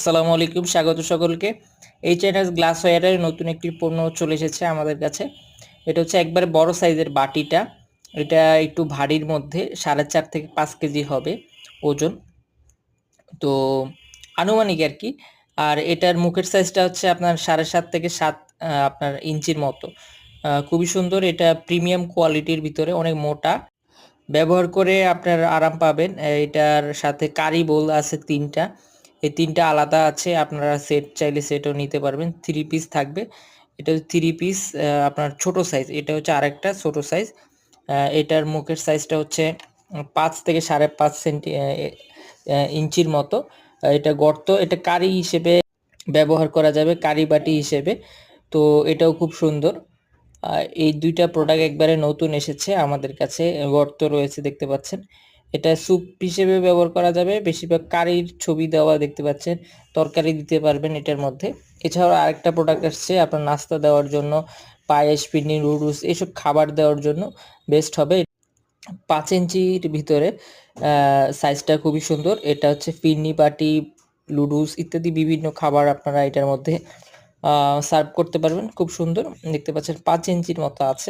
আসসালামু আলাইকুম, স্বাগত সকলকে। এই চ্যানেল গ্লাস ওয়ারের নতুন একটি পণ্য চলে এসেছে আমাদের কাছে। এটা হচ্ছে একবারে বড় সাইজের বাটিটা। এটা একটু ভারীর মধ্যে সাড়ে চার থেকে পাঁচ কেজি হবে ওজন। তো আনুমানিক আর কি। আর এটার মুখের সাইজটা হচ্ছে আপনার সাড়ে সাত থেকে সাত আপনার ইঞ্চির মতো। খুবই সুন্দর। এটা প্রিমিয়াম কোয়ালিটির ভিতরে অনেক মোটা। ব্যবহার করে আপনার আরাম পাবেন। এটার সাথে কারি বোল আছে তিনটা। এই তিনটা আলাদা আছে, আপনারা সেট চাইলে সেটও নিতে পারবেন। থ্রি পিস থাকবে। এটা থ্রি পিস আপনার ছোট সাইজ এটা হচ্ছে আরেকটা ছোট সাইজ এটার মুখের সাইজটা হচ্ছে পাঁচ থেকে সাড়ে পাঁচ সেন্টি ইঞ্চির মতো। এটা গর্ত, এটা কারি হিসেবে ব্যবহার করা যাবে, কারি বাটি হিসেবে। তো এটাও খুব সুন্দর। আর এই দুইটা প্রোডাক্ট একবারে নতুন এসেছে আমাদের কাছে, গর্ত রয়েছে দেখতে পাচ্ছেন। এটা স্যুপ হিসেবে ব্যবহার করা যাবে। বেশিরভাগ কারির ছবি দেওয়া দেখতে পাচ্ছেন, তরকারি দিতে পারবেন এটার মধ্যে। এছাড়াও আরেকটা প্রোডাক্ট আসছে আপনার নাস্তা দেওয়ার জন্য, পায়েস পিন্নি নুডলস এসব খাবার দেওয়ার জন্য বেস্ট হবে। পাঁচ ইঞ্চির ভিতরে সাইজটা খুবই সুন্দর। এটা হচ্ছে ফিরনি পাটি লুডুস ইত্যাদি বিভিন্ন খাবার আপনারা এটার মধ্যে সার্ভ করতে পারবেন। খুব সুন্দর। দেখতে পাচ্ছেন পাঁচ ইঞ্চির মতো আছে।